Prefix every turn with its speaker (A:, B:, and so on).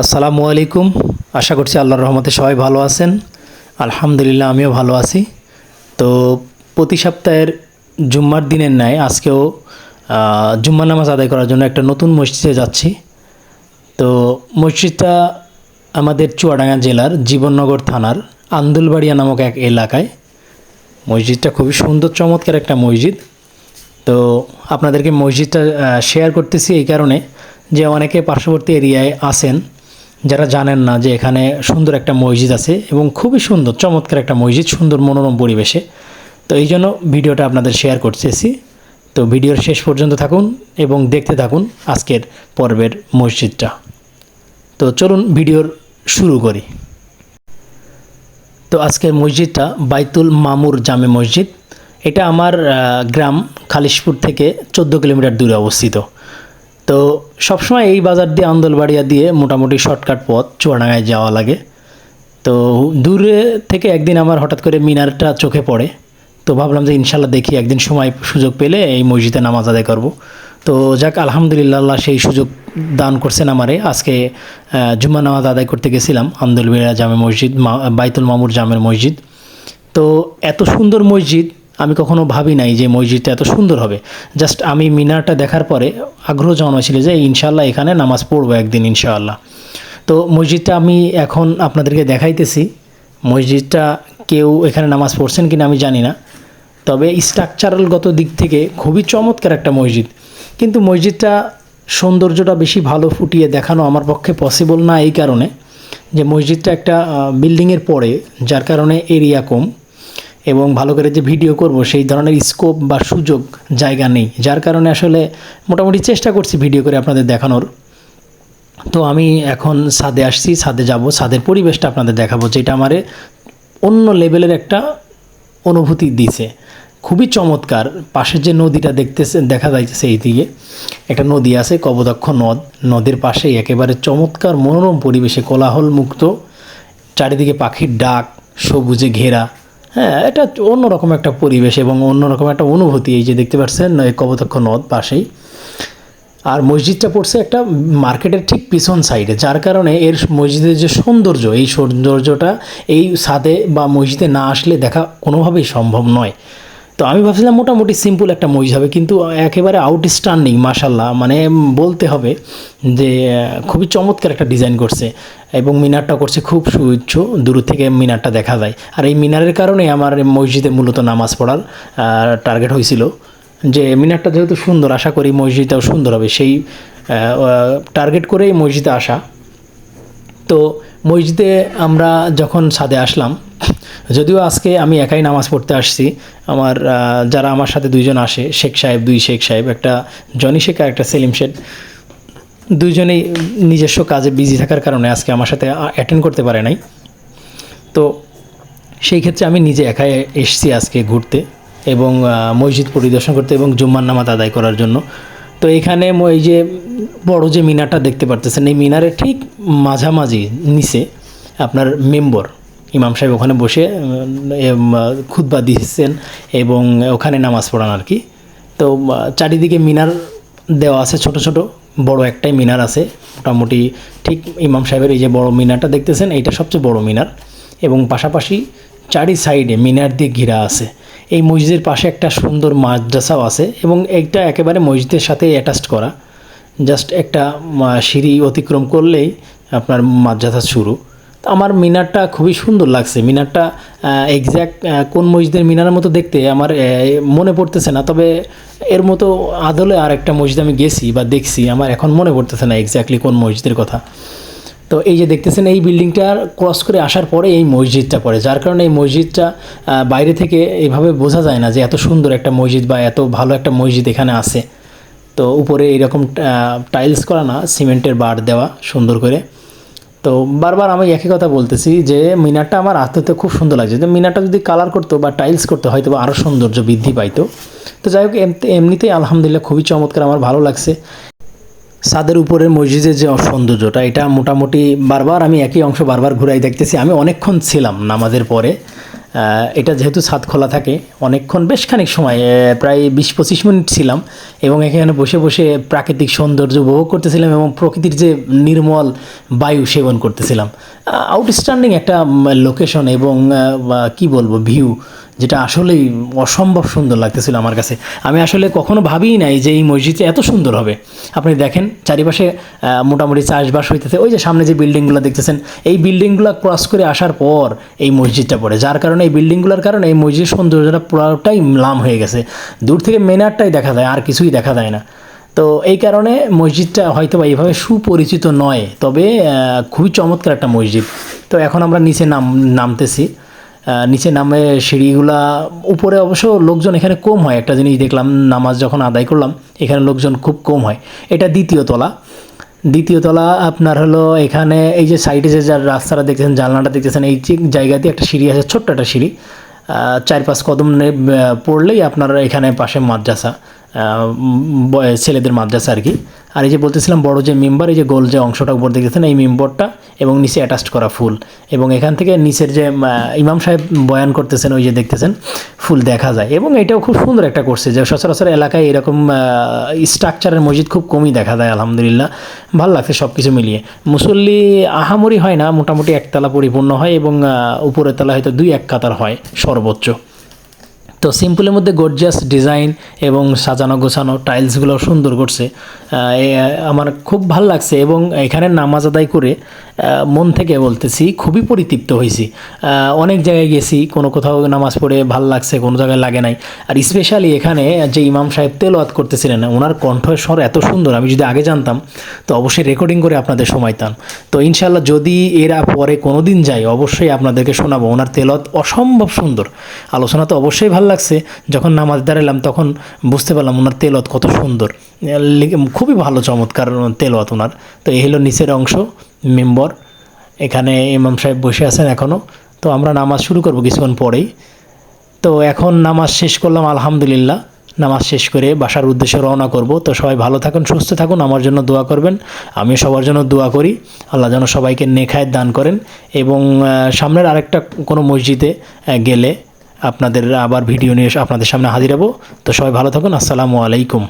A: আসসালামু আলাইকুম। আশা করছি আল্লাহর রহমতে সবাই ভালো আছেন। আলহামদুলিল্লাহ, আমিও ভালো আছি। তো প্রতি সপ্তাহের জুম্মার দিনের ন্যায় আজকেও জুম্মা নামাজ আদায় করার জন্য একটা নতুন মসজিদে যাচ্ছি। তো মসজিদটা আমাদের চুয়াডাঙ্গা জেলার জীবননগর থানার আন্দুলবাড়িয়া নামক এক এলাকায়। মসজিদটা খুবই সুন্দর, চমৎকার একটা মসজিদ। তো আপনাদেরকে মসজিদটা শেয়ার করতেছি এই কারণে যে অনেকে পার্শ্ববর্তী এরিয়ায় আছেন। যারা জানেন না যে এখানে সুন্দর একটা মসজিদ আছে এবং খুবই সুন্দর, চমৎকার একটা মসজিদ, সুন্দর মনোরম পরিবেশে। তো এই জন্য ভিডিওটা আপনাদের শেয়ার করতেছি। তো ভিডিওর শেষ পর্যন্ত থাকুন এবং দেখতে থাকুন আজকের পর্বের মসজিদটা। তো চলুন ভিডিওর শুরু করি। তো আজকের মসজিদটা বাইতুল মামুর জামে মসজিদ। এটা আমার গ্রাম খালিশপুর থেকে চোদ্দ কিলোমিটার দূরে অবস্থিত। তো সবসময় এই বাজার দিয়ে আন্দোলবাড়িয়া দিয়ে মোটামুটি শর্টকাট পথ চুয়াডাঙ্গায় যাওয়া লাগে। তো দূরে থেকে একদিন আমার হঠাৎ করে মিনারটা চোখে পড়ে। তো ভাবলাম যে ইনশাল্লাহ দেখি একদিন সময়, সুযোগ পেলে এই মসজিদে নামাজ আদায় করব। তো যাক, আলহামদুলিল্লাহ সেই সুযোগ দান করছেন আমারে। আজকে জুম্মা নামাজ আদায় করতে গেছিলাম আন্দোলবেড়া জামে মসজিদ বাইতুল মামুর জামের মসজিদ। তো এত সুন্দর মসজিদ আমি কখনো ভাবি নাই যে মসজিদটা এত সুন্দর হবে। জাস্ট আমি মিনারটা দেখার পরে আগ্রহ জন্মেছিল যে ইনশাল্লাহ এখানে নামাজ পড়ব একদিন ইনশাআল্লাহ। তো মসজিদটা আমি এখন আপনাদেরকে দেখাইতেছি। মসজিদটা কেউ এখানে নামাজ পড়ছেন কিনা আমি জানি না। তবে স্ট্রাকচারালগত দিক থেকে খুবই চমৎকার একটা মসজিদ। কিন্তু মসজিদটা সৌন্দর্যটা বেশি ভালো ফুটিয়ে দেখানো আমার পক্ষে পসিবল না এই কারণে। যে মসজিদটা একটা বিল্ডিংয়ের পরে, যার কারণে এরিয়া কম। এবং ভালো করে যে ভিডিও করব, সেই ধরনের স্কোপ বা সুযোগ জায়গা নেই। যার কারণে আসলে মোটামুটি চেষ্টা করছি ভিডিও করে আপনাদের দেখানোর। তো আমি এখন ছাদে আসছি, ছাদে যাব, ছাদের পরিবেশটা আপনাদের দেখাবো, যেটা আমারে অন্য লেভেলের একটা অনুভূতি দিছে। খুবই চমৎকার পাশের যে নদীটা দেখতেছে, দেখা যাইতেছে এই দিকে একটা নদী আছে, কবদক্ষ নদ। নদীর পাশেই একেবারে চমৎকার মনোরম পরিবেশে কোলাহল মুক্ত চারিদিকে পাখির ডাক, সবুজে ঘেরা হ্যাঁ এটা অন্যরকম একটা পরিবেশ এবং অন্যরকম একটা অনুভূতি। এই যে দেখতে পাচ্ছেন, এই কবদক্ষ নদ পাশেই। আর মসজিদটা পড়ছে একটা মার্কেটের ঠিক পিছন সাইডে, যার কারণে এর মসজিদের যে সৌন্দর্য, এই সৌন্দর্যটা এই ছাদে বা মসজিদে না আসলে দেখা কোনোভাবেই সম্ভব নয়। তো আমি ভাবছিলাম মোটামুটি সিম্পল একটা মসজিদ হবে, কিন্তু একেবারে আউটস্ট্যান্ডিং মাশাল্লাহ মানে বলতে হবে যে, খুবই চমৎকার একটা ডিজাইন করছে এবং মিনারটা করছে খুব সুউচ্চ, দূর থেকে মিনারটা দেখা যায়। আর এই মিনারের কারণে আমার মসজিদে মূলত নামাজ পড়ার টার্গেট হয়েছিল। যে মিনারটা যেহেতু সুন্দর, আশা করি মসজিদটাও সুন্দর হবে, সেই টার্গেট করেই মসজিদে আসা। তো মসজিদে আমরা যখন ছাদে আসলাম যদিও আজকে আমি একাই নামাজ পড়তে আসছি, আমার যারা আমার সাথে দুইজন আসে, শেখ সাহেব, দুই শেখ সাহেব, একটা জনি শেখ আর একটা সেলিম শেখ, দুইজনেই নিজস্ব কাজে বিজি থাকার কারণে আজকে আমার সাথে অ্যাটেন্ড করতে পারে নাই। তো সেই ক্ষেত্রে আমি নিজে একাই এসেছি আজকে ঘুরতে এবং মসজিদ পরিদর্শন করতে এবং জুম্মার নামাজ আদায় করার জন্য। তো এখানে এই যে বড় যে মিনারটা দেখতে পারতেছেন, এই মিনারের ঠিক মাঝামাঝি নিচে আপনার মেম্বর ইমাম সাহেব ওখানে বসে খুদ্া দিচ্ছেন এবং ওখানে নামাজ পড়ান আর কি। তো চারিদিকে মিনার দেওয়া আছে, ছোট ছোট, বড় একটাই মিনার আছে। মোটামুটি ঠিক ইমাম সাহেবের এই যে বড় মিনারটা দেখতেছেন, এইটা সবচেয়ে বড় মিনার। এবং পাশাপাশি চারি সাইডে মিনার দিয়ে ঘেরা আছে। এই মসজিদের পাশে একটা সুন্দর মাদ্রাসাও আছে এবং এইটা একেবারে মসজিদের সাথে অ্যাটাচড করা। জাস্ট একটা সিঁড়ি অতিক্রম করলেই আপনার মাদ্রাসা শুরু। আমার মিনারটা খুবই সুন্দর লাগছে। মিনারটা এক্স্যাক্ট কোন মসজিদের মিনারের মতো দেখতে আমার মনে পড়তেছে না। তবে এর মতো আদলে আর একটা মসজিদ আমি গেছি বা দেখছি, আমার এখন মনে পড়তেছে না এক্স্যাক্টলি কোন মসজিদের কথা। তো এই যে দেখতেছেন এই বিল্ডিংটার ক্রস করে আসার পরে এই মসজিদটা পড়ে, যার কারণে এই মসজিদটা বাইরে থেকে এইভাবে বোঝা যায় না যে এত সুন্দর একটা মসজিদ বা এত ভালো একটা মসজিদ এখানে আছে। তো উপরে এরকম টাইলস করা না, সিমেন্টের বার দেওয়া সুন্দর করে। তো বারবার আমি একই কথা বলতেছি যে মিনারটা আমার আস্তে খুব সুন্দর লাগছে। যে মিনারটা যদি কালার করতো বা টাইলস করতো হয়তো বা আরও সৌন্দর্য বৃদ্ধি পাইতো। তো যাই হোক এমনিতেই আলহামদুলিল্লাহ খুবই চমৎকার, আমার ভালো লাগছে। সাদের উপরের মসজিদের যে সৌন্দর্যটা, এটা মোটামুটি বারবার আমি একই অংশ বারবার ঘুরাই দেখতেছি। আমি অনেকক্ষণ ছিলাম নামাজের পরে। এটা যেহেতু ছাদ খোলা থাকে, অনেকক্ষণ বেশ খানিক সময় প্রায় বিশ পঁচিশ মিনিট ছিলাম এবং এখানে বসে বসে প্রাকৃতিক সৌন্দর্য উপভোগ করতেছিলাম এবং প্রকৃতির যে নির্মল বায়ু সেবন করতেছিলাম। আউটস্ট্যান্ডিং একটা লোকেশন এবং কি বলব ভিউ যেটা আসলেই অসম্ভব সুন্দর লাগতেছিল আমার কাছে। আমি আসলে কখনো ভাবিই নাই যে এই মসজিদটা এত সুন্দর হবে। আপনি দেখেন, চারিপাশে মোটামুটি চাষবাস হইতেছে। ওই যে সামনে যে বিল্ডিংগুলো দেখতেছেন, এই বিল্ডিংগুলো ক্রস করে আসার পর এই মসজিদটা পড়ে। যার কারণে এই বিল্ডিংগুলোর কারণে এই মসজিদের সৌন্দর্যটা পুরোটাই ম্লাম হয়ে গেছে। দূর থেকে মেনারটাই দেখা যায়, আর কিছুই দেখা যায় না। তো এই কারণে মসজিদটা হয়তো বা এইভাবে সুপরিচিত নয়, তবে খুবই চমৎকার একটা মসজিদ। তো এখন আমরা নিচে নাম, নামতেছি। নিচে নামে সিঁড়িগুলা, উপরে অবশ্য লোকজন এখানে কম হয়। একটা জিনিস দেখলাম, নামাজ যখন আদায় করলাম, এখানে লোকজন খুব কম হয়। এটা দ্বিতীয় তলা। দ্বিতীয় তলা আপনার হলো এখানে এই যে সাইডে যে যার রাস্তাটা দেখতেছেন, জানলাটা দেখতেছেন, এই যে জায়গাতে একটা সিঁড়ি আছে, ছোট্ট একটা সিঁড়ি। চার পাঁচ কদম পড়লেই আপনার এখানে পাশে মাদ্রাসা। ছেলেদের মাদ্রাসা আর কি। আর এই যে বলতেছিলাম, বড় যে মেম্বার, এই যে গোল যে অংশটা উপর দেখতেছেন এই মেম্বরটা এবং নিচে অ্যাটাচড করা ফুল। এবং এখান থেকে নিচের যে ইমাম সাহেব বয়ান করতেছেন, ওই যে দেখতেছেন, ফুল দেখা যায়। এবং এটাও খুব সুন্দর একটা করছে যে সচরাচর এলাকায় এরকম স্ট্রাকচারের মসজিদ খুব কমই দেখা যায়, আলহামদুলিল্লাহ। ভালো লাগছে সব কিছু মিলিয়ে। মুসল্লি আহামরি হয় না, মোটামুটি একতলা পরিপূর্ণ হয় এবং উপরের তলা হয়তো দুই এক কাতার হয় সর্বোচ্চ। তো সিম্পলের মধ্যে গর্জিয়াস ডিজাইন এবং সাজানো গোছানো টাইলসগুলো সুন্দর করছে। আমার খুব ভালো লাগছে এবং এখানে নামাজ আদায় করে মন থেকে বলতেছি, খুবই পরিতৃপ্ত হয়েছি। অনেক জায়গায় গেছি, কোনো কোথাও নামাজ পড়ে ভালো লাগছে, কোনো জায়গায় লাগে নাই। আর স্পেশালি এখানে যে ইমাম সাহেব তেলোয়াত করতেছিলেন, ওনার কণ্ঠস্বর এত সুন্দর, আমি যদি আগে জানতাম, তো অবশ্যই রেকর্ডিং করে আপনাদের সময়তাম। তো ইনশাল্লাহ যদি এরা পরে কোনো দিন যাই অবশ্যই আপনাদেরকে শোনাবো। ওনার তেলত অসম্ভব সুন্দর। আলোচনা তো অবশ্যই ভালো লাগছে। যখন নামাজ দাঁড়ালাম তখন বুঝতে পারলাম ওনার তেলত কত সুন্দর। খুবই ভালো, চমৎকার তেলত ওনার। তো এই হলো নিচের অংশ। মেম্বর। এখানে ইমাম সাহেব বসে আছেন এখনও তো আমরা নামাজ শুরু করব কিছুক্ষণ পরেই। তো এখন নামাজ শেষ করলাম, আলহামদুলিল্লাহ। নামাজ শেষ করে বাসার উদ্দেশ্যে রওনা করব। তো সবাই ভালো থাকুন, সুস্থ থাকুন, আমার জন্য দোয়া করবেন। আমি সবার জন্য দোয়া করি। আল্লাহ যেন সবাইকে নেখায় দান করেন। এবং সামনের আরেকটা কোনো মসজিদে গেলে আপনাদের আবার ভিডিও নিয়ে আপনাদের সামনে হাজির হব। তো সবাই ভালো থাকুন, আসসালামু আলাইকুম।